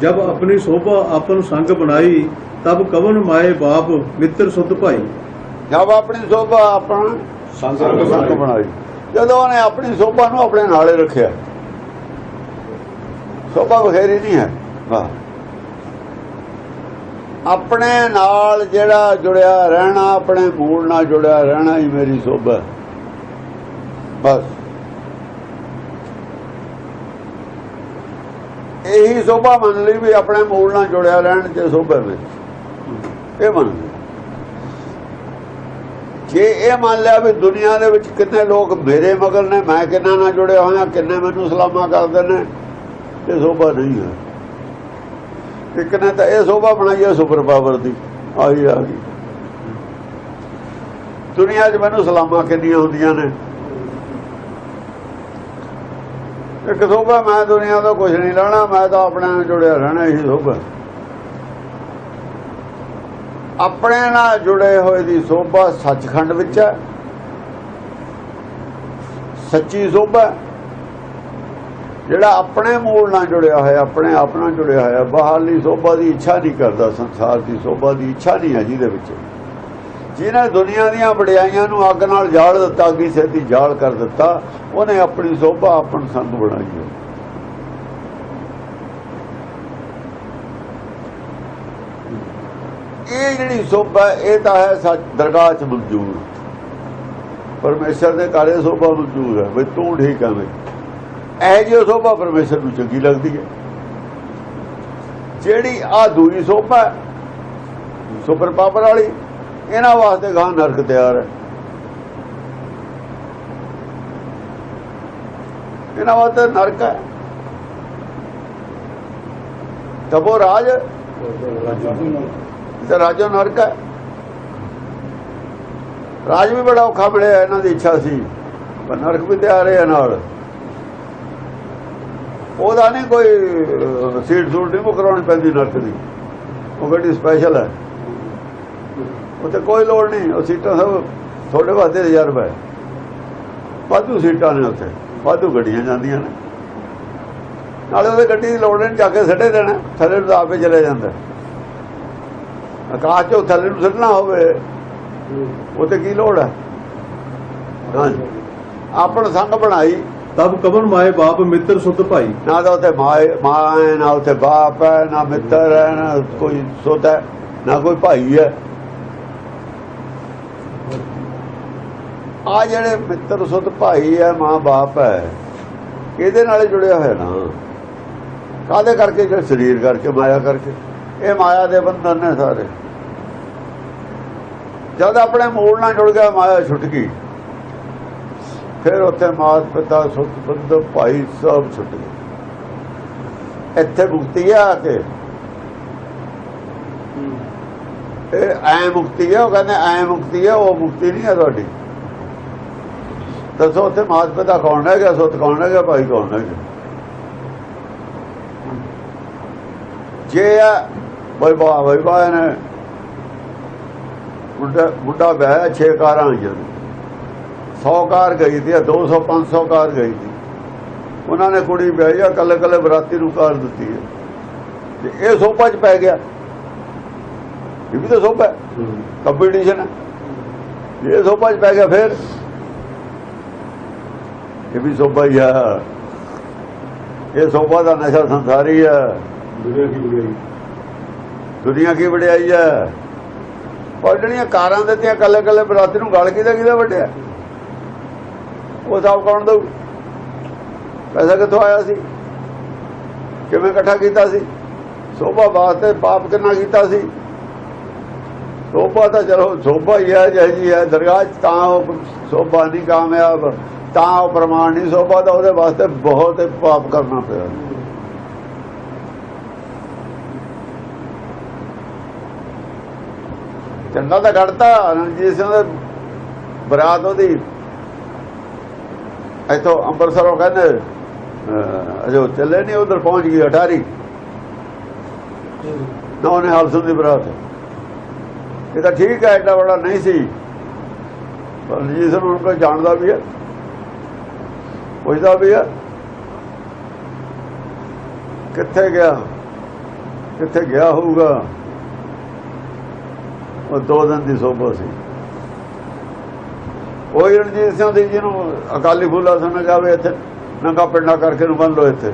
ਜਬ ਆਪਣੀ ਸੋਭਾ ਆਪਨ ਸੰਗ ਬਣਾਈ ਤਬ ਕਵਨ ਮਾਏ ਬਾਪ ਮਿੱਤਰ ਸੁਧ ਭਾਈ। ਜਦ ਆਪਣੀ ਸੋਭਾ ਆਪਣਾ ਸੰਗ ਸੰਗ ਬਣਾਈ। ਜਦੋਂ ਉਹਨੇ ਆਪਣੀ ਸੋਭਾ ਨੂੰ ਆਪਣੇ ਨਾਲੇ ਰੱਖਿਆ ਸੋਭਾ ਬਖੇਰੀ ਨਹੀਂ ਹੈ। ਵਾਹ। ਆਪਣੇ ਨਾਲ ਜਿਹੜਾ ਜੁੜਿਆ ਰਹਿਣਾ ਆਪਣੇ ਮੂਲ ਨਾਲ ਜੁੜਿਆ ਰਹਿਣਾ ਹੀ ਮੇਰੀ ਸੋਭਾ। ਬਸ। ਇਹੀ ਸੋਭਾ ਮੰਨ ਲਈ ਵੀ ਆਪਣੇ ਮੂਲ ਨਾਲ ਜੁੜਿਆ ਰਹਿਣ ਤੇ ਸੋਭਾ ਵਿੱਚ। ਇਹ ਮੰਨ ਲਈ। ਜੇ ਇਹ ਮੰਨ ਲਿਆ ਵੀ ਦੁਨੀਆ ਦੇ ਵਿੱਚ ਕਿੰਨੇ ਲੋਕ ਮੇਰੇ ਮਗਰ ਨੇ, ਮੈਂ ਕਿੰਨਾ ਨਾਲ ਜੁੜਿਆ ਹੋਇਆ, ਕਿੰਨੇ ਮੈਨੂੰ ਸਲਾਮਾ ਕਰਦੇ ਨੇ, ਇਹ ਸੋਭਾ ਨਹੀਂ ਹੈ। ਇੱਕ ਨੇ ਤਾਂ ਇਹ ਸੋਭਾ ਬਣਾਈ ਹੈ ਸੁਪਰ ਪਾਵਰ ਦੀ ਆਈ ਆ ਗਈ। ਦੁਨੀਆ 'ਚ ਮੈਨੂੰ ਸਲਾਮਾਂ ਕਿੰਨੀਆਂ ਹੁੰਦੀਆਂ ਨੇ ਇੱਕ ਸੋਭਾ, ਮੈਂ ਦੁਨੀਆ ਤੋਂ ਕੁਝ ਨਹੀਂ ਲੈਣਾ, ਮੈਂ ਤਾਂ ਆਪਣੇ ਨਾਲ ਜੁੜਿਆ ਰਹਿਣਾ ਹੀ ਸੋਭਾ। ਆਪਣੇ ਨਾਲ ਜੁੜੇ ਹੋਏ ਦੀ ਸੋਭਾ ਸੱਚਖੰਡ ਵਿੱਚ ਹੈ। ਸੱਚੀ ਸੋਭਾ ਜਿਹੜਾ ਆਪਣੇ ਮੂਲ ਨਾਲ ਜੁੜਿਆ ਹੋਇਆ, ਆਪਣੇ ਆਪ ਨਾਲ ਜੁੜਿਆ ਹੋਇਆ, ਬਾਹਰਲੀ ਸੋਭਾ ਦੀ ਇੱਛਾ ਨਹੀਂ ਕਰਦਾ, ਸੰਸਾਰ ਦੀ ਸੋਭਾ ਦੀ ਇੱਛਾ ਨਹੀਂ ਹੈ ਜਿਹਦੇ ਵਿੱਚ। ਜਿਹਨੇ ਦੁਨੀਆ ਦੀਆਂ ਵਡਿਆਈਆਂ ਨੂੰ ਅੱਗ ਨਾਲ ਜਾਲ ਦਿੱਤਾ, ਅੱਗੀ ਸੇਤੀ ਜਾਲ ਕਰ ਦਿੱਤਾ, ਉਹਨੇ ਆਪਣੀ ਸੋਭਾ ਆਪਣ ਸੰਗ ਬਣਾਈ ਹੈ। ਇਹ ਜਿਹੜੀ ਸੋਭਾ, ਇਹ ਤਾਂ ਹੈ ਸੱਚ, ਦਰਗਾਹ 'ਚ ਮਨਜ਼ੂਰ ਪਰਮੇਸ਼ਰ ਦੇ ਘਰੇ ਸੋਭਾ ਮਨਜ਼ੂਰ ਹੈ, ਵੀ ਤੂੰ ਠੀਕ ਹੈ ਵੀ ਇਹ ਜਿਹੀ ਸੋਭਾ ਪਰਮੇਸ਼ਰ ਨੂੰ ਚੰਗੀ ਲੱਗਦੀ ਹੈ। ਜਿਹੜੀ ਆ ਦੂਜੀ ਸੋਭਾ ਸੁਪਰ ਪਾਵਰ ਵਾਲੀ ਇਹਨਾਂ ਵਾਸਤੇ ਗਾਂ ਨਰਕ ਤਿਆਰ ਹੈ। ਇਹਨਾਂ ਵਾਸਤੇ ਨਰਕ ਹੈ। ਤਬੋ ਰਾਜ। ਤੇ ਰਾਜੋ ਨਰਕ ਹੈ। ਰਾਜ ਵੀ ਬੜਾ ਔਖਾ ਮਿਲਿਆ ਇਹਨਾਂ ਦੀ ਇੱਛਾ ਸੀ। ਪਰ ਨਰਕ ਵੀ ਤਿਆਰ ਹੈ ਨਾਲ। ਉਹਦਾ ਨਹੀਂ ਕੋਈ ਸੀਟ ਸੂਟ ਨਹੀਂ ਮੁਕਰਾਉਣੀ ਪੈਂਦੀ ਨਰਕ ਦੀ। ਉਹ ਗੱਡੀ ਸਪੈਸ਼ਲ ਹੈ? ਉੱਥੇ ਕੋਈ ਲੋੜ ਨਹੀਂ ਉਹ ਸੀਟਾਂ ਸਭ ਤੁਹਾਡੇ ਵਾਸਤੇ ਰਿਜ਼ਰਵ ਹੈ। ਵਾਧੂ ਸੀਟਾਂ ਨੇ ਉੱਥੇ ਵਾਧੂ ਗੱਡੀਆਂ ਜਾਂਦੀਆਂ ਨੇ। ਨਾਲੇ ਉਹਦੇ ਗੱਡੀ ਦੀ ਲੋੜ ਨਹੀਂ ਜਾ ਕੇ ਸੱਟੇ ਦੇਣਾ ਥੱਲੇ ਨੂੰ ਤਾਂ ਆਪੇ ਚਲੇ ਜਾਂਦਾ। ਆਕਾਸ਼ ਚੋਂ ਥੱਲੇ ਨੂੰ ਸੱਟਣਾ ਹੋਵੇ ਉੱਥੇ ਕੀ ਲੋੜ ਹੈ? ਹਾਂਜੀ। ਆਪਣ ਸੰਗ ਬਣਾਈ। ਤਬ ਕਵਨ ਮਾਏ ਬਾਪ ਮਿੱਤਰ ਸੁਧ ਭਾਈ। ਨਾ ਤਾਂ ਉੱਥੇ ਮਾਂ ਮਾਂ ਨਾ ਉੱਥੇ ਬਾਪ ਹੈ ਨਾ ਮਿੱਤਰ ਹੈ ਨਾ ਕੋਈ ਸੋਤਾ ਹੈ ਨਾ ਕੋਈ ਭਾਈ ਹੈ। ਆ ਜਿਹੜੇ ਮਿੱਤਰ ਸੁਧ ਭਾਈ ਹੈ ਮਾਂ ਬਾਪ ਹੈ ਇਹਦੇ ਨਾਲ ਜੁੜਿਆ ਹੋਇਆ ਨਾ। ਕਾਦੇ ਕਰਕੇ? ਜਿਹੜੇ ਸਰੀਰ ਕਰਕੇ ਮਾਇਆ ਕਰਕੇ। ਇਹ ਮਾਇਆ ਦੇ ਬੰਧਨ ਨੇ ਸਾਰੇ। ਜਦ ਆਪਣੇ ਮੂਲ ਨਾਲ ਜੁੜ ਗਿਆ ਮਾਇਆ ਛੁੱਟ ਗਈ। ਫਿਰ ਉੱਥੇ ਮਾਤ ਪਿਤਾ ਸੁੱਤ ਬੰਦ ਭਾਈ ਸਭ ਛੁੱਟ ਗਏ। ਇੱਥੇ ਮੁਕਤੀ ਆ ਕੇ। ਇਹ ਐ ਮੁਕਤੀ ਹੈ ਉਹ ਕਹਿੰਦੇ ਐ ਮੁਕਤੀ ਹੈ ਉਹ ਮੁਕਤੀ ਨਹੀਂ ਹੈ ਤੁਹਾਡੀ। ਦੱਸੋ ਉੱਥੇ ਮਾਤ ਪਿਤਾ ਕੌਣ ਹੈਗਾ ਸੁੱਤ ਕੌਣ ਹੈਗਾ ਭਾਈ ਕੌਣ ਹੈਗਾ? ਜੇ ਆ ਬਈ ਬਾ ਬਈ ਬਾ ਨੇ ਮੁੰਡਾ ਮੁੰਡਾ ਵਿਆਹ ਛੇ ਕਾਰਾਂ ਆਈਆਂ ਨੇ 100 ਕਾਰ ਗਈ ਸੀ 200 500 ਕਾਰ ਗਈ ਸੀ ਉਹਨਾਂ ਨੇ ਕੁੜੀ ਵਿਆਹੀ ਆ ਕੱਲੇ ਕੱਲੇ ਬਰਾਤੀ ਨੂੰ ਕਾਰ ਦਿੱਤੀ ਹੈ ਤੇ ਇਹ ਸੋਭਾ ਚ ਪੈ ਗਿਆ। ਇਹ ਵੀ ਤਾਂ ਸੋਭਾ ਕੰਪੀਟੀਸ਼ਨ ਹੈ। ਇਹ ਸੋਭਾ ਚ ਪੈ ਗਿਆ ਫਿਰ। ਇਹ ਵੀ ਸੋਭਾ ਹੀ ਆ। ਇਹ ਸੋਭਾ ਦਾ ਨਸ਼ਾ ਸੰਸਾਰੀ ਹੈ ਦੁਨੀਆ ਕੀ ਬੁਰਾਈ ਦੁਨੀਆ ਕੀ ਵਡਿਆਈ ਹੈ ਔਰ ਜਿਹੜੀਆਂ ਕਾਰਾਂ ਦਿੱਤੀਆਂ ਕੱਲੇ ਕੱਲੇ ਬਰਾਤੀ ਨੂੰ ਗਲ ਕਿਹਦਾ ਕਿਹਦਾ ਵੱਡਿਆ? ਉਹ ਸਭ ਕੌਣ ਦਊ? ਪੈਸਾ ਕਿੱਥੋਂ ਆਇਆ ਸੀ? ਕਿਵੇਂ ਇਕੱਠਾ ਕੀਤਾ ਸੀ? ਸੋਭਾ ਵਾਸਤੇ ਪਾਪ ਕਿੰਨਾ ਕੀਤਾ ਸੀ? ਸੋਭਾ ਤਾਂ ਚਲੋ ਸੋਭਾ ਹੀ ਹੈ ਜਿਹੀ ਜੀ ਹੈ ਦਰਗਾਹ ਤਾਂ ਸੋਭਾ ਨਹੀਂ ਕਾਮਯਾਬ। ਤਾਂ ਉਹ ਪ੍ਰਮਾਣ ਨਹੀਂ ਸੋਭਾ ਤਾਂ ਉਹਦੇ ਵਾਸਤੇ ਬਹੁਤ ਪਾਪ ਕਰਨਾ ਪਿਆ। ਚੰਗਾ ਤਾਂ ਘੜਤਾ ਰਣਜੀਤ ਸਿੰਘ ਦੇ ਬਰਾਤ ਉਹਦੀ। ਇੱਥੋਂ ਅੰਮ੍ਰਿਤਸਰੋਂ ਕਹਿੰਦੇ ਅਹ, ਅਜੋ ਚੱਲੇ ਨਹੀਂ ਉਧਰ ਪਹੁੰਚ ਗਈ ਅਟਾਰੀ ਨਾ ਉਹਨੇ ਹਲਸਨ ਦੀ ਬਰਾਤ। ਇਹ ਤਾਂ ਠੀਕ ਹੈ ਐਡਾ ਬੜਾ ਨਹੀਂ ਸੀ। ਪਰ ਰਣਜੀਤ ਸਿੰਘ ਨੂੰ ਕੋਈ ਜਾਣਦਾ ਵੀ ਹੈ। ਪੁੱਛਦਾ ਵੀ ਹੈ ਕਿੱਥੇ ਗਿਆ? ਕਿੱਥੇ ਗਿਆ ਹੋਊਗਾ? ਉਹ ਦੋ ਦਿਨ ਦੀ ਸੋਭਾ ਸੀ। ਉਹ ਰਣਜੀਤ ਸਿੰਘ ਦੀ ਜਿਹਨੂੰ ਅਕਾਲੀ ਫੂਲਾ ਸੁਣ ਜਾਵੇ ਇੱਥੇ ਨੰਗਾ ਪਿੰਡਾ ਕਰਕੇ ਨੂੰ ਬੰਨ ਲੋ ਇੱਥੇ।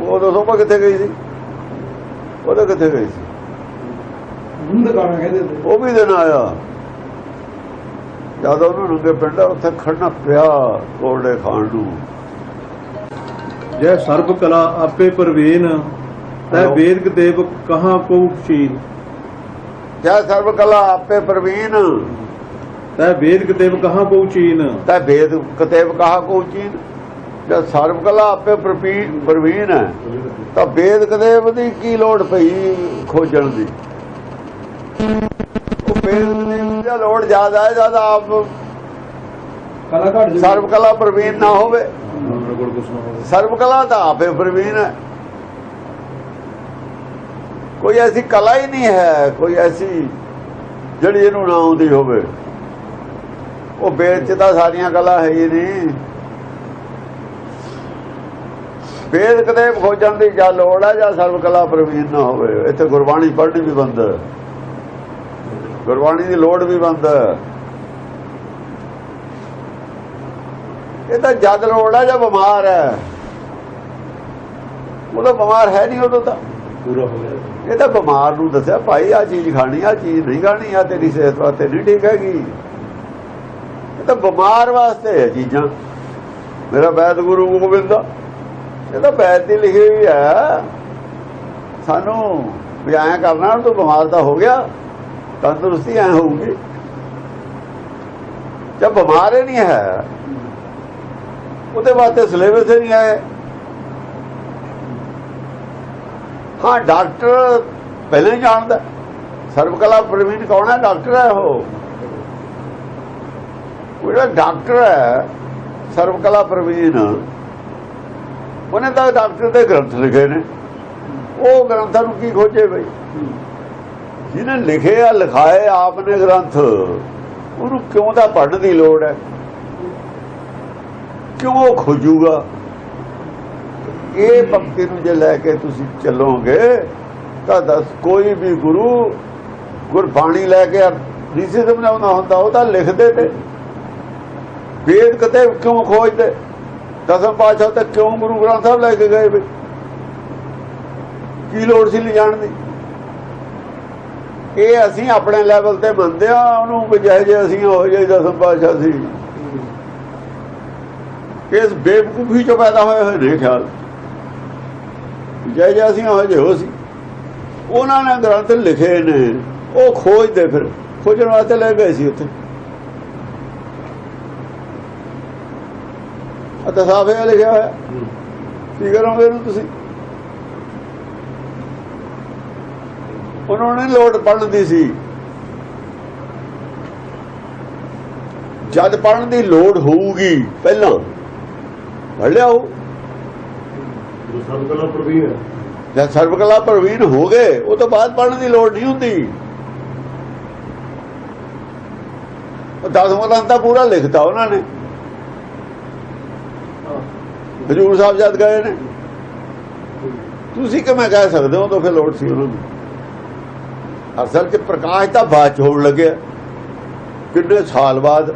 ਉਹ ਉਦੋਂ ਸੋਭਾ ਕਿੱਥੇ ਗਈ ਸੀ? ਉਹਦਾ ਕਿੱਥੇ ਗਈ ਸੀ? ਤੇ ਉਹ ਵੀ ਦਿਨ ਆਇਆ। ਜਦ ਉਹਨੂੰ ਨੰਗੇ ਪਿੰਡਾ ਉੱਥੇ ਖੜਨਾ ਪਿਆ ਕੋਲੇ ਖਾਣ ਨੂੰ। ਜੈ ਸਰਬ ਕਲਾ ਆਪੇ ਪ੍ਰਵੀਨ ਤੈ। ਵੇਦਕ ਦੇਵ ਕਹਾਂ ਕੋ ਸ਼ੀਲ ਕਿਆ ਸਰਬ ਕਲਾ ਆਪੇ ਪ੍ਰਵੀਨ। ਤੈ ਵੇਦਕ ਦੇਵ ਕਹਾਂ ਕੋ ਚੀਨ ਤਾਂ ਵੇਦ ਕਤੇਬ ਕਹਾ ਕੋ ਚੀਨ ਜਦ ਸਰਬ ਕਲਾ ਆਪੇ ਪ੍ਰਵੀਨ ਪ੍ਰਵੀਨ ਹੈ। ਤਾਂ ਵੇਦ ਕਤੇਬ ਦੀ ਕੀ ਲੋੜ ਪਈ ਖੋਜਣ ਦੀ? ਕਤੇਬ ਦੀ ਲੋੜ ਜ਼ਿਆਦਾ ਹੈ ਜਦ ਆਪ ਕਲਾ ਜੀ ਸਰਬ ਕਲਾ ਪ੍ਰਵੀਨ ਨਾ ਹੋਵੇ। ਸਰਬ ਕਲਾ ਤਾਂ ਆਪੇ ਪ੍ਰਵੀਨ ਹੈ। ਕੋਈ ਐਸੀ ਕਲਾ ਹੀ ਨਹੀਂ ਹੈ ਕੋਈ ਐਸੀ ਜਿਹੜੀ ਇਹਨੂੰ ਨਾ ਆਉਂਦੀ ਹੋਵੇ। ਉਹ ਵੇਦ ਚ ਤਾਂ ਸਾਰੀਆਂ ਕਲਾ ਹੈ ਹੀ ਨਹੀਂ। ਵੇਦ ਕਦੇ ਖੋਜਣ ਦੀ ਜਾਂ ਲੋੜ ਹੈ ਜਾਂ ਸਰਬ ਕਲਾ ਪ੍ਰਵੀਨ ਨਾ ਹੋਵੇ। ਇੱਥੇ ਗੁਰਬਾਣੀ ਪੜ੍ਹਨੀ ਵੀ ਬੰਦ ਹੈ। ਗੁਰਬਾਣੀ ਦੀ ਲੋੜ ਵੀ ਬੰਦ ਹੈ। ਇਹ ਤਾਂ ਜਦ ਲੋੜ ਹੈ ਜਾਂ ਬਿਮਾਰ ਹੈ। ਉਹ ਤਾਂ ਬਿਮਾਰ ਹੈ ਨਹੀਂ ਉਦੋਂ ਤਾਂ। ਪੂਰਾ ਹੋ ਗਿਆ। ਇਹ ਤਾਂ ਬਿਮਾਰ ਨੂੰ ਦੱਸਿਆ ਭਾਈ ਆ ਚੀਜ਼ ਖਾਣੀ ਆ ਚੀਜ਼ ਨਹੀਂ ਖਾਣੀ ਆ ਤੇਰੀ ਸਿਹਤ ਵਾਸਤੇ ਨਹੀਂ ਠੀਕ ਹੈਗੀ। ਇਹ ਤਾਂ ਬਿਮਾਰ ਵਾਸਤੇ ਹੈ ਚੀਜ਼ਾਂ। ਮੇਰਾ ਵੈਦ ਗੁਰੂ ਗੋਬਿੰਦ ਇਹ ਤਾਂ ਵੈਦ ਦੀ ਲਿਖੀ ਹੋਈ ਹੈ। ਸਾਨੂੰ ਵੀ ਐਂ ਕਰਨਾ ਤੂੰ ਬਿਮਾਰ ਤਾਂ ਹੋ ਗਿਆ। ਤੰਦਰੁਸਤੀ ਐ ਹੋਊਗੀ। ਜਦ ਬਿਮਾਰ ਹੀ ਨਹੀਂ ਹੈ। ਉਹਦੇ ਵਾਸਤੇ ਸਿਲੇਬਸ ਹੀ ਨਹੀਂ ਹੈ ਹਾਂ, ਡਾਕਟਰ ਪਹਿਲਾਂ ਜਾਣਦਾ। ਸਰਵਕਲਾ ਪ੍ਰਵੀਨ ਕੌਣ ਹੈ? ਡਾਕਟਰ ਹੈ ਉਹ। ਉਹ ਜਿਹੜਾ ਡਾਕਟਰ ਹੈ, ਸਰਵਕਲਾ ਪ੍ਰਵੀਨ, ਉਹਨੇ ਤਾਂ ਡਾਕਟਰ ਦੇ ਗ੍ਰੰਥ ਲਿਖੇ ਨੇ। ਉਹ ਗ੍ਰੰਥਾਂ ਨੂੰ ਕੀ ਖੋਜੇ ਬਈ? ਜਿਹਨੇ ਲਿਖੇ ਆ, ਲਿਖਾਏ ਆਪ ਨੇ ਗ੍ਰੰਥ। ਉਹਨੂੰ ਕਿਉਂ ਦਾ ਪੜਨ ਦੀ ਲੋੜ ਹੈ? ਕਿਉਂ ਉਹ ਖੋਜੂਗਾ? ਇਹ ਭਗਤੀ ਨੂੰ ਜੇ ਲੈ ਕੇ ਤੁਸੀਂ ਚੱਲੋਗੇ, ਤਾਂ ਦੱਸ, ਕੋਈ ਵੀ ਗੁਰੂ ਗੁਰਬਾਣੀ ਲੈ ਕੇ ਨਹੀਂ ਸਮਝਾਉਂਦਾ ਹੁੰਦਾ, ਉਹ ਤਾਂ ਲਿਖਦੇ ਤੇ। ਵੇਦ ਕਦੇ ਕਿਉਂ ਖੋਜਦੇ? ਦਸਮ ਪਾਤਸ਼ਾਹ ਤੇ ਕਿਉਂ ਗੁਰੂ ਗ੍ਰੰਥ ਸਾਹਿਬ ਲੈ ਕੇ ਗਏ ਵੀ? ਕੀ ਲੋੜ ਸੀ ਲਿਜਾਣ ਦੀ? ਇਹ ਅਸੀਂ ਆਪਣੇ ਲੈਵਲ ਤੇ ਮੰਨਦੇ ਆ ਉਹਨੂੰ ਵੀ ਜਿਹੇ ਜੇ ਅਸੀਂ ਹੋ ਜਾਈ ਦਸਮ ਪਾਤਸ਼ਾਹ ਸੀ। ਇਸ ਬੇਵਕੂਫੀ ਚੋਂ ਪੈਦਾ ਹੋਏ ਹੋਏ ਨੇ ਖਿਆਲ। ਜਿਹੇ ਜੈ ਅਸੀਂ ਹੋ ਜੇ ਹੋ ਸੀ। ਉਹਨਾਂ ਨੇ ਗ੍ਰੰਥ ਲਿਖੇ ਨੇ, ਉਹ ਖੋਜਦੇ ਫਿਰ, ਖੋਜਣ ਵਾਸਤੇ ਲੈ ਗਏ ਸੀ ਉੱਥੇ। ਅਤੇ ਸਾਫੇ ਲਿਖਿਆ ਹੋਇਆ। ਕੀ ਕਰੋਗੇ ਇਹਨੂੰ ਤੁਸੀਂ? ਉਹਨਾਂ ਨੇ ਲੋੜ ਪੜਨ ਦੀ ਸੀ। ਜਦ ਪੜਨ ਦੀ ਲੋੜ ਹੋਊਗੀ ਪਹਿਲਾਂ ਪੜ ਲਿਆਓ। ਸਰਬਕਲਾ ਪ੍ਰਵੀਨ ਜਦ ਸਰਵਕਲਾ ਪ੍ਰਵੀਨ ਹੋ ਗਏ ਉਹ ਤੋਂ ਬਾਅਦ ਪੜਨ ਦੀ ਲੋੜ ਨਹੀਂ ਹੁੰਦੀ। ਉਹ ਦਸਵਾਂ ਗ੍ਰੰਥ ਤਾਂ ਪੂਰਾ ਲਿਖਤਾ ਉਹਨਾਂ ਨੇ। ਹਜੂਰ ਸਾਹਿਬ ਜਦ ਗਏ ਨੇ। ਤੁਸੀਂ ਕਿਵੇਂ ਕਹਿ ਸਕਦੇ ਹੋ ਤਾਂ ਫਿਰ ਲੋੜ ਸੀ ਉਹਨਾਂ ਨੂੰ। ਅਸਲ 'ਚ ਪ੍ਰਕਾਸ਼ ਤਾਂ ਬਾਅਦ ਚ ਹੋਣ ਲੱਗਿਆ। ਕਿੰਨੇ ਸਾਲ ਬਾਅਦ?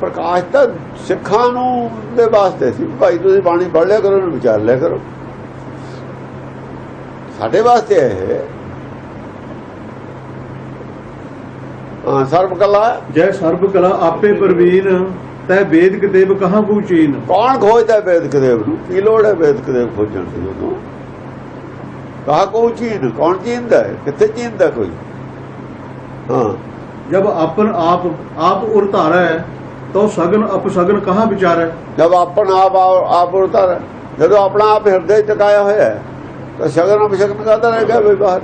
ਪ੍ਰਕਾਸ਼ ਤਾਂ ਸਿੱਖਾਂ ਨੂੰ ਦੇ ਵਾਸਤੇ ਸੀ। ਭਾਈ ਤੁਸੀਂ ਬਾਣੀ ਪੜ੍ਹ ਲਿਆ ਕਰੋ ਵਿਚਾਰ ਲਿਆ ਕਰੋ। ਸਾਡੇ ਵਾਸਤੇ ਹੈ ਇਹ। ਹਾਂ ਸਰਬ ਕਲਾ। ਜੈ ਸਰਬ ਕਲਾ, ਆਪੇ ਪ੍ਰਵੀਨ। ਤੈ ਵੇਦਕ ਦੇਵ ਕਹਾਂ ਕੋ ਚੀਨ? ਕੌਣ ਖੋਜਦਾ ਵੇਦਕ ਦੇਵ ਨੂੰ? ਕੀ ਲੋੜ ਹੈ ਵੇਦਕ ਦੇਵ ਖੋਜਣ ਦੀ ਉਦੋਂ ਕਹਾ ਕੋ ਚੀਨ? ਕੌਣ ਚੀਨਦਾ ਹੈ? ਕਿੱਥੇ ਚੀਨਦਾ ਕੋਈ? ਹਾਂ। ਜਬ ਆਪਨ ਆਪ ਆਪ ਉਰ ਧਾਰੈ ਤੋ ਸਗਨ ਅਪਸਗਨ ਕਹਾਂ ਵਿਚਾਰੈ ਜਦ ਆਪਣਾ ਆਪ ਆਪ ਉਤਾਰ ਜਦੋਂ ਆਪਣਾ ਆਪ ਹਿਰਦੇ ਚ ਟਿਕਾਇਆ ਹੋਇਆ ਹੈ ਤਾਂ ਸ਼ਗਨ ਅਪਸ਼ਗਨ ਕਰਦਾ ਰਹੇਗਾ ਵੀ ਬਾਹਰ।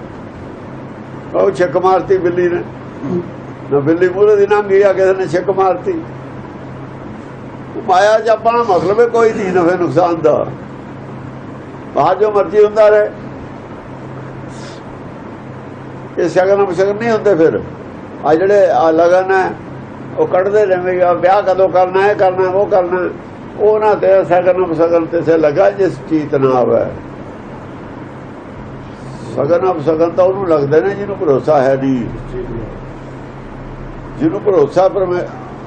ਉਹ ਛੱਕ ਮਾਰਤੀ ਬਿੱਲੀ ਨੇ। ਨਾ ਬਿੱਲੀ ਮੂਰੇ ਦੀ ਨਾ ਗਿਆ ਕਿਸੇ ਨੇ ਛੱਕ ਮਾਰਤੀ। ਮਾਇਆ ਚ ਆਪਣਾ ਮਤਲਬ ਹੈ ਕੋਈ ਨਹੀਂ ਨਫੇ ਨੁਕਸਾਨ ਦਾ। ਬਾਹਰ ਜੋ ਮਰਜ਼ੀ ਹੁੰਦਾ ਰਹੇ। ਇਹ ਸ਼ਗਨ ਅਪਸ਼ਗਨ ਨਹੀਂ ਹੁੰਦੇ ਫਿਰ। ਆ ਜਿਹੜੇ ਆ ਲਗਨ ਹੈ, ਉਹ ਕੱਢਦੇ ਰਹਿੰਦੇ ਆ, ਵਿਆਹ ਕਦੋਂ ਕਰਨਾ ਹੈ, ਕਰਨਾ ਉਹ ਕਰਨਾ ਉਹਨਾਂ ਤੇ ਸਗਨ ਸਗਨ ਤੇ ਸੇ ਲਗਾ, ਜਿਸ ਚੀਤ ਨਾ ਆਵੇ। ਸਗਨ ਅਪਸਗਨ ਤਾਂ ਉਹਨੂੰ ਲੱਗਦੇ ਨੇ, ਜਿਹਨੂੰ ਭਰੋਸਾ ਹੈ ਨਹੀਂ। ਜਿਹਨੂੰ ਭਰੋਸਾ ਪਰ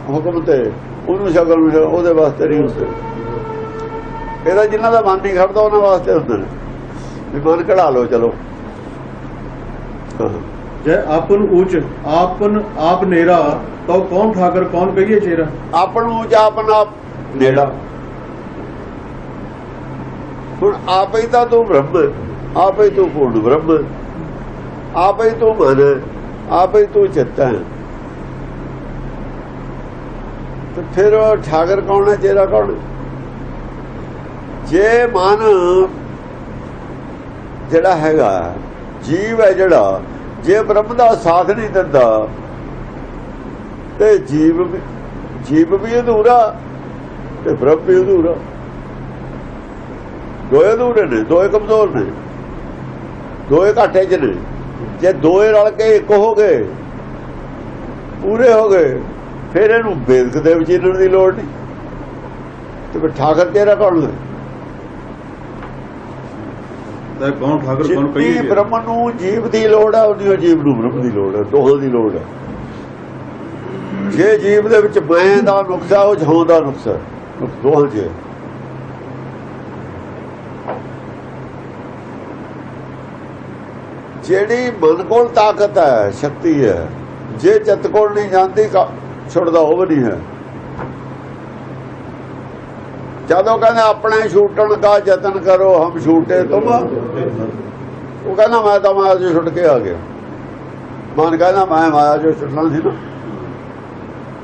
ਹੁਕਮ ਤੇ ਉਹਨੂੰ ਸ਼ਗਨ ਮਿਲੇ, ਉਹਦੇ ਵਾਸਤੇ ਨਹੀਂ ਹੁੰਦੇ ਇਹਦਾ ਜਿਨ੍ਹਾਂ ਦਾ ਮਨ ਨਹੀਂ ਖੜਦਾ ਉਹਨਾਂ ਵਾਸਤੇ ਹੁੰਦੇ ਨੇ ਵੀ ਮਨ ਕਢਾ ਲਓ ਚਲੋ। ਜੈ ਆਪਨ ਉੱਚ ਆਪਨ ਆਪ ਨੇਰਾ ਤਉ ਕੌਣ ਠਾਕਰ ਕੌਣ ਕਹੀਏ ਚੇਰਾ? ਆਪਣ ਨੂੰ ਜਾਂ ਆਪਣਾ ਨੇੜਾ। ਹੁਣ ਆਪੇ ਤਾਂ ਤੂੰ ਬ੍ਰਹਮ ਆਪੇ ਤੂੰ ਪੂਰਨ ਬ੍ਰਹਮ ਆਪੇ ਤੂੰ ਮਨ ਆਪੇ ਤੂੰ ਚਿੱਤ ਹੈ। ਤੇ ਫਿਰ ਉਹ ਠਾਕਰ ਕੌਣ ਹੈ ਤੇਰਾ ਕੌਣ ਜੇ ਮਨ ਜਿਹੜਾ ਹੈਗਾ, ਜੀਵ ਹੈ ਜਿਹੜਾ, ਜੇ ਬ੍ਰਹਮ ਦਾ ਸਾਥ ਨਹੀਂ ਦਿੰਦਾ, ਤੇ ਜੀਵ ਵੀ ਜੀਵ ਵੀ ਅਧੂਰਾ ਤੇ ਬ੍ਰਹਮ ਵੀ ਅਧੂਰਾ ਦੋਏ ਅਧੂਰੇ ਨੇ, ਦੋਏ ਕਮਜ਼ੋਰ ਨੇ, ਦੋਏ ਘਾਟੇ ਚ ਨੇ। ਜੇ ਦੋਏ ਰਲ ਕੇ ਇੱਕ ਹੋ ਗਏ, ਪੂਰੇ ਹੋ ਗਏ ਫਿਰ ਇਹਨੂੰ ਬੇਦਕ ਦੇ ਵਿੱਚ ਇਹਨਾਂ ਦੀ ਲੋੜ ਨਹੀਂ। ਤੇ ਫਿਰ ਠਾਕਰ ਤੇਰਾ ਕੌਣ ਹੈ ਤੈ ਕੌਣ ਠਾਕਰ ਬ੍ਰਹਮ ਨੂੰ ਜੀਵ ਦੀ ਲੋੜ ਹੈ ਉਹਦੀ ਜੀਵ ਨੂੰ ਬ੍ਰਹਮ ਦੀ ਲੋੜ ਹੈ ਦੋਹਾਂ ਦੀ ਲੋੜ ਹੈ ਜੇ ਜੀਵ ਦੇ ਵਿੱਚ ਮੈਂ ਦਾ ਨੁਕਸਾ ਉਹ ਛਾਂ ਦਾ ਨੁਕਸਾ ਦੋਹਾਂ ਹੈ। ਜਿਹੜੀ ਮਨ ਕੋਲ ਤਾਕਤ ਹੈ ਸ਼ਕਤੀ ਹੈ ਜੇ ਚਿੱਤ ਕੋਲ ਨਹੀਂ ਜਾਂਦੀ ਕਾ- ਛੁੱਟਦਾ ਉਹ ਵੀ ਨਹੀਂ ਹੈ। ਜਦੋਂ ਕਹਿੰਦਾ ਆਪਣੇ ਛੂਟਣ ਦਾ ਯਤਨ ਕਰੋ, ਹਮ ਛੂਟੇ ਤੁਮ। ਉਹ ਕਹਿੰਦਾ ਮੈਂ ਤਾਂ ਮਾਇਆ ਚੋਂ ਛੁੱਟ ਕੇ ਆ ਗਿਆ। ਮਨ ਕਹਿੰਦਾ ਮੈਂ ਮਾਇਆ ਚੋਂ ਛੁੱਟਣਾ ਸੀ ਨਾ।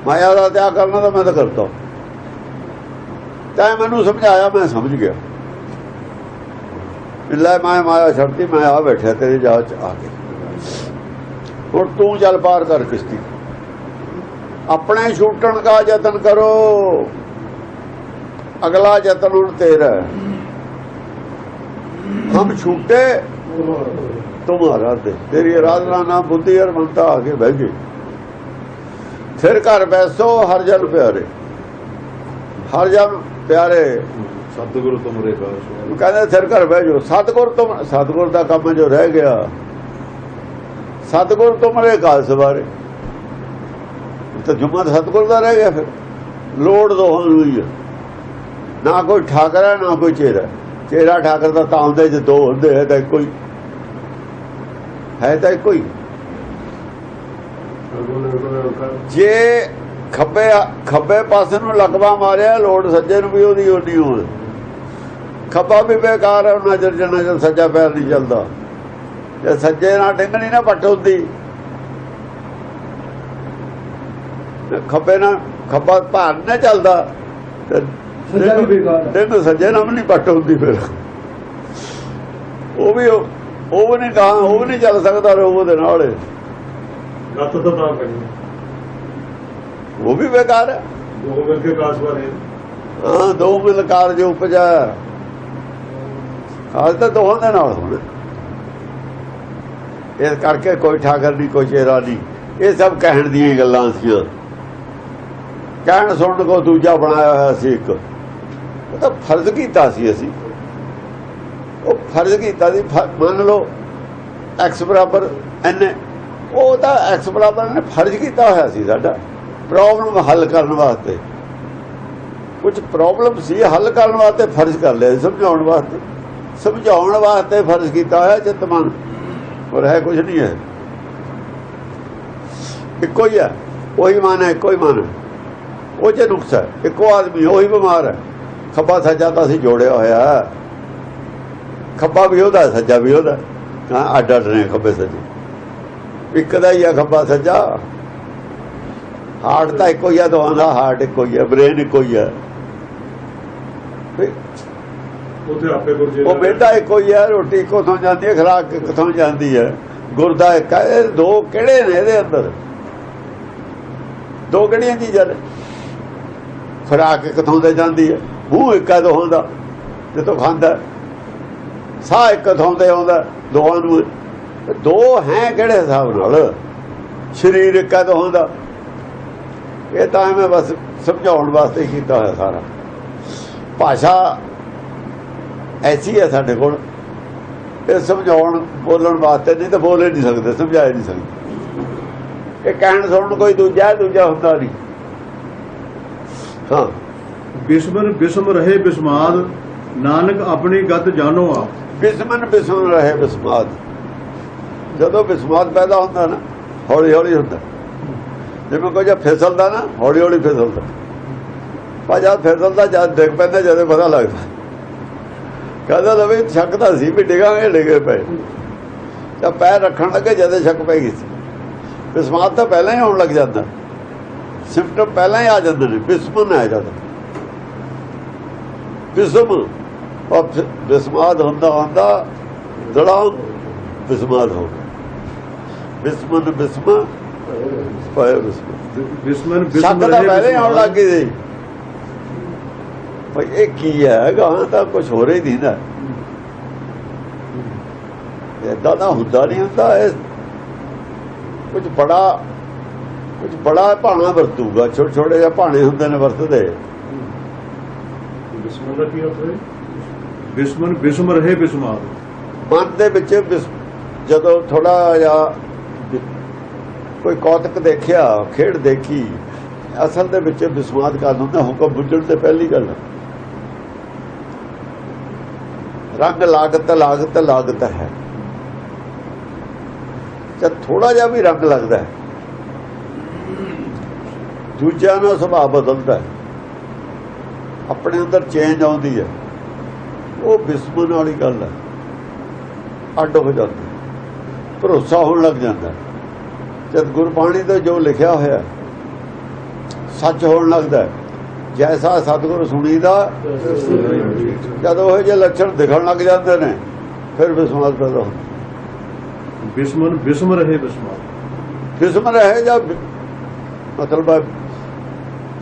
ਮਾਇਆ ਦਾ ਤਿਆਗ ਕਰਨਾ ਤਾਂ ਮੈਂ ਤਾਂ ਕਰਤਾ। ਤੈਂ ਮੈਨੂੰ ਸਮਝਾਇਆ, ਮੈਂ ਸਮਝ ਗਿਆ। ਲੈ ਮੈਂ ਮਾਇਆ ਛੱਡਤੀ, ਮੈਂ ਆ ਬੈਠਿਆ, ਤੇਰੇ ਜਹਾਜ਼ ਚ ਆ ਕੇ ਹੁਣ ਤੂੰ ਚੱਲ ਪਾਰ ਕਰ ਕਿਸ਼ਤੀ। ਆਪਣੇ ਛੂਟਣ ਦਾ ਯਤਨ ਕਰੋ। ਅਗਲਾ ਯਤਨ ਹੁਣ ਤੇਰਾ ਹੈ। ਹਮ ਛੂਟੇ ਤੁਮਾਰਾ ਦੇ। ਤੇਰੀ ਆਰਾਧਨਾ ਨਾ ਬੁੱਧੀ ਅਰ ਮਨਤਾ ਆ ਕੇ ਬਹਿ ਗਈ। ਫਿਰ ਘਰ ਬੈਸੋ ਹਰ ਜਨ ਪਿਆਰੇ। ਹਰ ਜਨ ਪਿਆਰੇ। ਸਤਿਗੁਰੂ ਤੁਮਰੇ ਕਾਸ਼ ਕਹਿੰਦੇ ਫਿਰ ਘਰ ਬਹਿ ਜਾਓ। ਸਤਗੁਰ ਤੋਂ ਸਤਗੁਰ ਦਾ ਕੰਮ ਜੋ ਰਹਿ ਗਿਆ। ਸਤਗੁਰ ਤੁਮਰੇ ਕਾਲ ਸਵਾਰੇ ਤਾਂ ਜੁਮਾ ਤਾਂ ਸਤਗੁਰ ਦਾ ਰਹਿ ਗਿਆ ਫਿਰ। ਲੋੜ ਦੋਹਾਂ ਨੂੰ ਹੀ ਨਾ ਕੋਈ ਠਾਕਰ ਹੈ, ਨਾ ਕੋਈ ਚੇਰਾ। ਚੇਰਾ ਠਾਕਰ ਦਾ ਤਾਂ ਹੁੰਦੇ ਜੇ ਦੋ ਹੁੰਦੇ, ਹੈ ਤਾਂ ਇੱਕੋ ਹੈ। ਤਾਂ ਇੱਕੋ ਜੇ ਖੱਬੇ ਖੱਬੇ ਪਾਸੇ ਨੂੰ ਲਕਵਾ ਮਾਰਿਆ, ਲੋੜ ਸੱਜੇ ਨੂੰ ਵੀ ਉਹਦੀ ਓਨੀ ਹੋਣ। ਖੱਬਾ ਵੀ ਬੇਕਾਰ ਹੈ ਨਜ਼ਰ ਜਨਾ ਜਦ ਸੱਜਾ ਪੈਰ ਨਹੀਂ ਚੱਲਦਾ। ਜੇ ਸੱਜੇ ਨਾਲ ਡਿੰਗਣੀ ਨਾ ਪੱਟ ਹੁੰਦੀ ਤੇ ਖੱਬੇ ਨਾਲ ਖੱਬਾ ਭਾਰ ਨਾ ਚੱਲਦਾ। ਤੇ ਸੱਜਾ ਵੀ ਬੇਕਾਰ ਹੈ। ਡਿੰਗ ਸੱਜੇ ਨਾਲ ਨਹੀਂ ਪੱਟ ਹੁੰਦੀ ਫਿਰ। ਉਹ ਵੀ ਉਹ ਨਹੀਂ ਕਹਾ ਉਹ ਵੀ ਨਹੀਂ ਚੱਲ ਸਕਦਾ ਰੋਗ ਦੇ ਨਾਲ। ਗੱਤ ਤਾਂ ਤਾਂ ਕਰੀ ਉਹ ਵੀ ਬੇਕਾਰ ਹੈ। ਦੋ ਮਿਲ ਕੇ ਕਾਸ ਬਾਰੇ ਹਾਂ ਦੋ ਮਿਲ ਕਾਰਜ ਉਪਜਾ ਕਾਜ ਤਾਂ ਦੋਹਾਂ ਦੇ ਨਾਲ ਹੋਣਾ। ਇਸ ਕਰਕੇ ਕੋਈ ਠਾਕਰ ਨਹੀਂ ਕੋਈ ਚੇਰਾ ਨਹੀਂ। ਇਹ ਸਭ ਕਹਿਣ ਦੀਆਂ ਗੱਲਾਂ ਸੀਆਂ ਕਹਿਣ ਸੁਣਨ ਕੋ ਦੂਜਾ ਬਣਾਇਆ ਹੋਇਆ ਸੀ ਇੱਕ। ਉਹ ਤਾਂ ਫਰਜ਼ ਕੀਤਾ ਸੀ ਅਸੀਂ। ਉਹ ਫਰਜ਼ ਕੀਤਾ ਸੀ ਮੰਨ ਲਓ x ਬਰਾਬਰ n ਉਹ ਤਾਂ x ਬਰਾਬਰ ਨੇ ਫਰਜ਼ ਕੀਤਾ ਹੋਇਆ ਸੀ ਸਾਡਾ ਪ੍ਰੋਬਲਮ ਹੱਲ ਕਰਨ ਵਾਸਤੇ। ਕੁਝ ਪ੍ਰੋਬਲਮ ਸੀ ਹੱਲ ਕਰਨ ਵਾਸਤੇ ਫਰਜ਼ ਕਰ ਲਿਆ ਸੀ, ਸਮਝਾਉਣ ਵਾਸਤੇ। ਸਮਝਾਉਣ ਵਾਸਤੇ ਫਰਜ਼ ਕੀਤਾ ਹੋਇਆ ਚਿੱਤ ਮਨ। ਪਰ ਹੈ ਕੁਝ ਨਹੀਂ ਹੈ। ਇੱਕੋ ਹੀ ਹੈ ਉਹੀ ਮਨ ਹੈ ਇੱਕੋ ਹੀ ਮਨ ਹੈ। ਉਹ ਚ ਨੁਕਸ ਹੈ ਇੱਕੋ ਆਦਮੀ ਉਹੀ ਬਿਮਾਰ ਹੈ। ਖੱਬਾ ਸੱਜਾ ਤਾਂ ਅਸੀਂ ਜੋੜਿਆ ਹੋਇਆ। ਖੱਬਾ ਵੀ ਉਹਦਾ ਸੱਜਾ ਵੀ ਉਹਦਾ। ਹਾਂ ਅੱਡ ਅੱਡ ਨੇ ਖੱਬੇ ਸੱਜੇ। ਇੱਕ ਦਾ ਹੀ ਆ ਖੱਬਾ ਸੱਜਾ। ਹਾਰਟ ਤਾਂ ਇੱਕੋ ਹੀ ਆ ਦੋਹਾਂ ਦਾ ਹਾਰਟ ਇੱਕੋ ਹੀ ਆ ਬ੍ਰੇਨ ਇੱਕੋ ਹੀ ਆ। ਵੀ ਉੱਥੇ ਆਪੇ ਗੁਰਜੇ ਉਹ ਬੇਟਾ ਇੱਕੋ ਹੀ ਆ ਰੋਟੀ ਕਿੱਥੋਂ ਜਾਂਦੀ ਹੈ ਖਰਾਕ ਕਿੱਥੋਂ ਜਾਂਦੀ ਹੈ? ਗੁਰਦਾ ਇੱਕ ਦੋ ਕਿਹੜੇ ਨੇ ਇਹਦੇ ਅੰਦਰ? ਦੋ ਕਿਹੜੀਆਂ ਚੀਜ਼ਾਂ ਨੇ? ਖਰਾਕ ਕਿੱਥੋਂ ਦੇ ਜਾਂਦੀ ਹੈ। ਮੂੰਹ ਇੱਕ ਦੋਹਾਂ ਦਾ, ਜਦੋਂ ਖਾਂਦਾ ਸਾਹ ਇੱਕ ਥਾਂ ਤੇ ਆਉਂਦਾ ਦੋਹਾਂ ਨੂੰ। ਦੋ ਹੈ ਕਿਹੜੇ ਹਿਸਾਬ ਨਾਲ? ਸਰੀਰ ਇੱਕ ਦੋਹਾਂ ਦਾ। ਇਹ ਤਾਂ ਮੈਂ ਬਸ ਸਮਝਾਉਣ ਵਾਸਤੇ ਹੀ ਕੀਤਾ ਹੋਇਆ ਸਾਰਾ। ਭਾਸ਼ਾ ਐਸੀ ਹੈ ਸਾਡੇ ਕੋਲ। ਇਹ ਸਮਝਾਉਣ, ਬੋਲਣ ਵਾਸਤੇ ਨਹੀਂ ਤਾਂ ਬੋਲ ਨਹੀਂ ਸਕਦੇ, ਸਮਝਾਏ ਨਹੀਂ ਸਕਦੇ। ਇਹ ਕਹਿਣ ਸੁਣਨ ਕੋਈ ਦੂਜਾ ਦੂਜਾ ਹੁੰਦਾ ਨਹੀਂ। ਹਾਂ। ਬਿਸਮਨ ਬਿਸਮ ਰਹੇ ਬਿਸਮਾਦ ਨਾਨਕ ਆਪਣੀ ਗਤ ਜਾਣੋ ਆ ਬਿਸਮਨ ਬਿਸਮਨ ਰਹੇ ਬਿਸਮਾਦ। ਜਦੋਂ ਬਿਸਮਾਦ ਪੈਦਾ ਹੁੰਦਾ ਨਾ ਹੌਲੀ ਹੌਲੀ ਹੁੰਦਾ। ਜਿਵੇਂ ਕੋਈ ਫਿਸਲਦਾ ਨਾ ਹੌਲੀ ਹੌਲੀ ਫਿਸਲਦਾ। ਜਦ ਫਿਸਲਦਾ ਜਦ ਡਿੱਗ ਪੈਂਦਾ ਜਦੋਂ ਪਤਾ ਲੱਗਦਾ। ਕਹਿੰਦਾ ਲਵੇ ਸ਼ੱਕ ਤਾਂ ਸੀ ਵੀ ਡਿਗਾਂਗੇ ਡਿਗੇ ਪਏ। ਜਦ ਪੈਰ ਰੱਖਣ ਲੱਗੇ ਜਦੋਂ ਸ਼ੱਕ ਪੈ ਗਈ ਸੀ। ਬਿਸਮਾਦ ਤਾਂ ਪਹਿਲਾਂ ਹੀ ਹੋਣ ਲੱਗ ਜਾਂਦਾ। ਸਿੰਪਟਮ ਪਹਿਲਾਂ ਹੀ ਆ ਜਾਂਦੇ ਨੇ ਬਿਸਮਨ ਆ ਜਾਂਦਾ। ਬਿਸਮ ਉਹ ਬਿਸਮਾਦ ਹੁੰਦਾ ਹੁੰਦਾ ਦੜਾ ਬਿਸਮਾਦ ਹੋ ਬਿਸਮਨ ਬਿਸਮ ਪਾਇਆ ਬਿਸਮ। ਬਿਸਮਨ ਬਿਸਮ ਤਾਂ ਰਹੇ ਪਹਿਲੇ ਆਉਣ ਲੱਗ ਗਏ ਭਈ ਇਹ ਕੀ ਹੈ? ਗਾਂ ਤਾਂ ਕੁਝ ਹੋ ਰਹੀ ਨਹੀਂ ਨਾ। ਇਦਾਂ ਦਾ ਹੁੰਦਾ ਨਹੀਂ ਹੁੰਦਾ ਇਹ ਕੁਝ ਬੜਾ ਕੁਝ ਬੜਾ ਭਾਣਾ ਵਰਤੂਗਾ ਛੋਟੇ ਛੋਟੇ ਜਿਹੇ ਭਾਣੇ ਹੁੰਦੇ ਨੇ ਵਰਤਦੇ। ਬਿਸਮਿਲ੍ਲਾ ਦਾ ਕੀ ਅਰਥ ਹੈ? ਬਿਸਮਨ ਬਿਸਮ ਰਹੇ ਬਿਸਮਾਦ ਮਨ ਦੇ ਵਿੱਚ ਜਦੋਂ ਥੋੜਾ ਜਿਹਾ ਬਿ- ਕੋਈ ਕੌਤਕ ਦੇਖਿਆ ਖੇਡ ਦੇਖੀ ਅਸਲ ਦੇ ਵਿੱਚ ਵਿਸਵਾਦ ਕਰਨ ਹੁੰਦਾ ਹੁਕਮ ਬੁੱਝਣ ਤੇ ਪਹਿਲੀ ਗੱਲ। ਰੰਗ ਲਾਗਤ ਲਾਗਤ ਲਾਗਤ ਹੈ। ਜਦ ਥੋੜਾ ਜਿਹਾ ਵੀ ਰੰਗ ਲੱਗਦਾ ਹੈ ਦੂਜਿਆਂ ਦਾ ਸੁਭਾਅ ਬਦਲਦਾ ਹੈ। ਆਪਣੇ ਅੰਦਰ ਚੇਂਜ ਆਉਂਦੀ ਹੈ। ਉਹ ਬਿਸਮਨ ਵਾਲੀ ਗੱਲ ਹੈ। ਅੱਡ ਹੋ ਜਾਂਦਾ ਭਰੋਸਾ ਹੋਣ ਲੱਗ ਜਾਂਦਾ ਜਦ ਗੁਰਬਾਣੀ ਤੋਂ ਜੋ ਲਿਖਿਆ ਹੋਇਆ ਸੱਚ ਹੋਣ ਲੱਗਦਾ। ਜੈਸਾ ਸਤਿਗੁਰ ਸੁਣੀਦਾ ਜਦ ਉਹ ਜਿਹੇ ਲੱਛਣ ਦਿਖਣ ਲੱਗ ਜਾਂਦੇ ਨੇ ਫਿਰ ਵਿਸ਼ਵਾਸ ਪੈਦਾ ਹੁੰਦਾ ਬਿਸਮਨ ਬਿਸਮ ਰਹੇ ਬਿਸਮਾਦ ਕਿਸਮ ਰਹੇ ਜਾਂ ਮਤਲਬ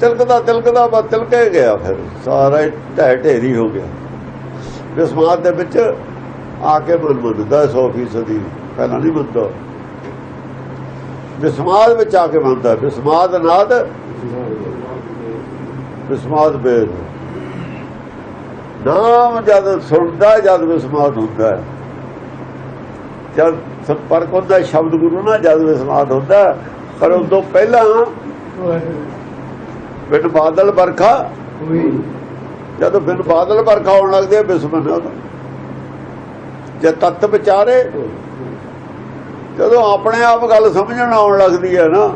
ਤਿਲਕਦਾ ਤਿਲਕਦਾ ਬਾ ਤਿਲਕੇ ਗਿਆ ਫਿਰ। ਸਾਰਾ ਢਹਿ ਢੇਰੀ ਹੋ ਗਿਆ। ਵਿਸਮਾਦ ਦੇ ਵਿੱਚ ਆ ਕੇ ਮਨ ਮੰਨਦਾ 100% ਪਹਿਲਾਂ ਨਹੀਂ ਮੰਨਦਾ। ਵਿਸਮਾਦ ਵਿੱਚ ਆ ਕੇ ਮੰਨਦਾ ਵਿਸਮਾਦ ਨਾਦ ਵਿਸਮਾਦ ਬੇਦ। ਨਾਮ ਜਦ ਸੁਣਦਾ, ਜਦ ਵਿਸਮਾਦ ਹੁੰਦਾ। ਹੈ ਜਦ ਸੰਪਰਕ ਹੁੰਦਾ, ਸ਼ਬਦ ਗੁਰੂ ਨਾਲ ਜਦ ਵਿਸਮਾਦ ਹੁੰਦਾ, ਪਰ ਉਸ ਤੋਂ ਪਹਿਲਾਂ ਬਿਨ ਬਾਦਲ ਵਰਖਾ? ਜਦੋਂ ਬਿਨ ਬਾਦਲ ਵਰਖਾ ਆਉਣ ਲੱਗਦੇ ਬਿਸਮਨ ਜੇ ਤਤ ਵਿਚਾਰੇ ਜਦੋਂ ਆਪਣੇ ਆਪ ਗੱਲ ਸਮਝਣ ਆਉਣ ਲੱਗਦੀ ਹੈ ਨਾ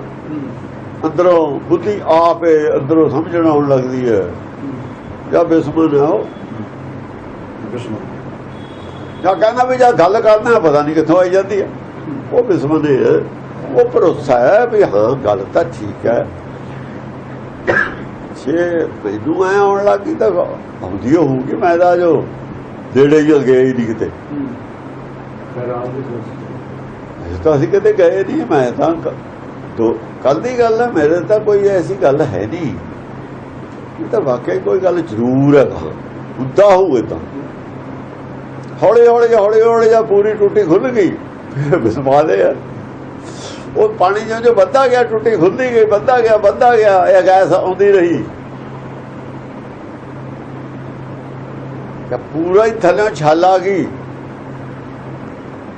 ਅੰਦਰੋਂ ਬੁੱਧੀ ਆਪੇ ਅੰਦਰੋਂ ਸਮਝਣ ਆਉਣ ਲੱਗਦੀ ਹੈ। ਜਾਂ ਬਿਸਮਨ ਹੈ ਉਹ ਬਿਸਮਨ ਜਾਂ ਕਹਿੰਦਾ ਵੀ ਜਦ ਗੱਲ ਕਰਦਾ ਪਤਾ ਨਹੀਂ ਕਿੱਥੋਂ ਆਈ ਜਾਂਦੀ ਹੈ। ਉਹ ਬਿਸਮਨ ਹੈ। ਉਹ ਭਰੋਸਾ ਹੈ ਵੀ ਹਾਂ ਗੱਲ ਤਾਂ ਠੀਕ ਹੈ। ਛੇ ਮੈਨੂੰ ਐ ਆਉਣ ਲੱਗੀ ਤਾਂ ਆਉਂਦੀ ਹੋਊਗੀ ਮੈਂ ਤਾਂ ਜੋ ਨੇੜੇ ਹੀ ਗਏ ਨਹੀਂ ਕਿਤੇ। ਇਸ ਤਾਂ ਅਸੀਂ ਕਿਤੇ ਗਏ ਨਹੀਂ ਮੈਂ ਤਾਂ ਦੋ ਕੱਲ ਦੀ ਗੱਲ ਹੈ ਮੇਰੇ ਤਾਂ ਕੋਈ ਐਸੀ ਗੱਲ ਹੈ ਨਹੀਂ। ਇਹ ਤਾਂ ਵਾਕਿਆ ਕੋਈ ਗੱਲ ਜ਼ਰੂਰ ਹੈ ਹੁੰਦਾ ਹੋਵੇ ਤਾਂ। ਹੌਲੀ ਹੌਲੀ ਹੌਲੀ ਹੌਲੀ ਜਾਂ ਪੂਰੀ ਟੁੱਟੀ ਖੁੱਲ ਗਈ ਫਿਰ ਬਿਸਮਾਦੇ ਆ ਉਹ ਪਾਣੀ ਜਿਉਂ ਜਿਉਂ ਵੱਧਦਾ ਗਿਆ ਟੁੱਟੀ ਖੁੱਲਦੀ ਗਈ ਵੱਧਦਾ ਗਿਆ ਵੱਧਦਾ ਗਿਆ ਇਹ ਗੈਸ ਆਉਂਦੀ ਰਹੀ। ਕਿ ਪੂਰਾ ਹੀ ਥੱਲੇ ਛਾਲ ਆ ਗਈ।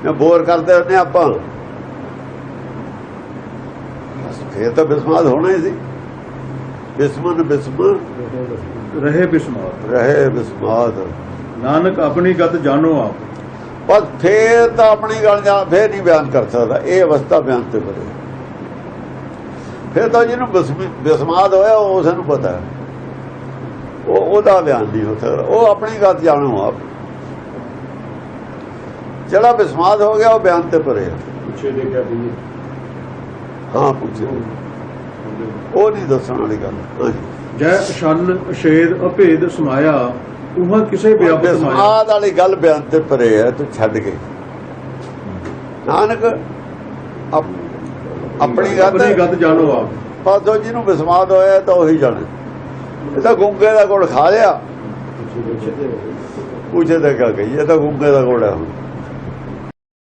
ਮੈਂ ਬੋਰ ਕਰਦੇ ਹੁੰਦੇ ਆਪਾਂ। ਫੇਰ ਤਾਂ ਬਿਸਮਾਦ ਹੋਣਾ ਹੀ ਸੀ। ਬਿਸਮਨ ਬਿਸਮ ਰਹੇ ਬਿਸਮਾਦ ਰਹੇ ਬਿਸਮਾਦ ਨਾਨਕ ਆਪਣੀ ਗਤ ਜਾਣੋ ਆਪ। ਬਸ ਫੇਰ ਤਾਂ ਆਪਣੀ ਗੱਲ ਜਾਂ ਫੇਰ ਨਹੀਂ ਬਿਆਨ ਕਰ ਸਕਦਾ। ਇਹ ਅਵਸਥਾ ਬਿਆਨ ਤੇ ਬਰੇ ਫੇਰ ਤਾਂ ਜਿਹਨੂੰ ਬਿਸਮ- ਬਿਸਮਾਦ ਹੋਇਆ ਉਹ ਉਸ ਨੂੰ ਪਤਾ ਹੈ। ਉਹ ਉਹਦਾ ਬਿਆਨ ਨਹੀਂ ਹੋ ਸਕਦਾ। ਉਹ ਆਪਣੀ ਗੱਲ ਜਾਣੋ ਆਪ ਜਿਹੜਾ ਬਿਸਮਾਦ ਹੋ ਗਿਆ ਉਹ ਬਿਆਨ ਤੇ ਪਰੇ ਹੈ। ਪੁੱਛੇ ਦੇ ਕਿਆ ਦਈਏ ਹਾਂ ਪੁੱਛੇ। ਉਹ ਨਹੀਂ ਦੱਸਣ ਵਾਲੀ ਗੱਲ। ਜੈ ਸ਼ਨ ਛੇਦ ਅਭੇਦ ਸਮਾਇਆ। ਉਹਾਂ ਕਿਸੇ ਮਾਇਆ ਬਿਸਮਾਦ ਵਾਲੀ ਗੱਲ ਬਿਆਨ ਤੇ ਪਰੇ ਹੈ ਤੂੰ ਛੱਡ ਕੇ। ਨਾਨਕ ਆਪ- ਆਪਣੀ ਗੱਲ ਆਪਣੀ ਗਤ ਜਾਣੋ ਆਪ। ਪਾਸੋਂ ਜਿਹਨੂੰ ਬਿਸਮਾਦ ਹੋਇਆ ਤਾਂ ਉਹੀ ਜਾਣੇ। ਇਹ ਤਾਂ ਗੁੰਗੇ ਦਾ ਗੁੜ ਖਾ ਲਿਆ। ਪੁੱਛੇ ਤਾਂ ਕਹੀ ਇਹ ਤਾਂ ਗੁੰਗੇ ਦਾ ਗੁੜ ਹੈ ਹੁਣ।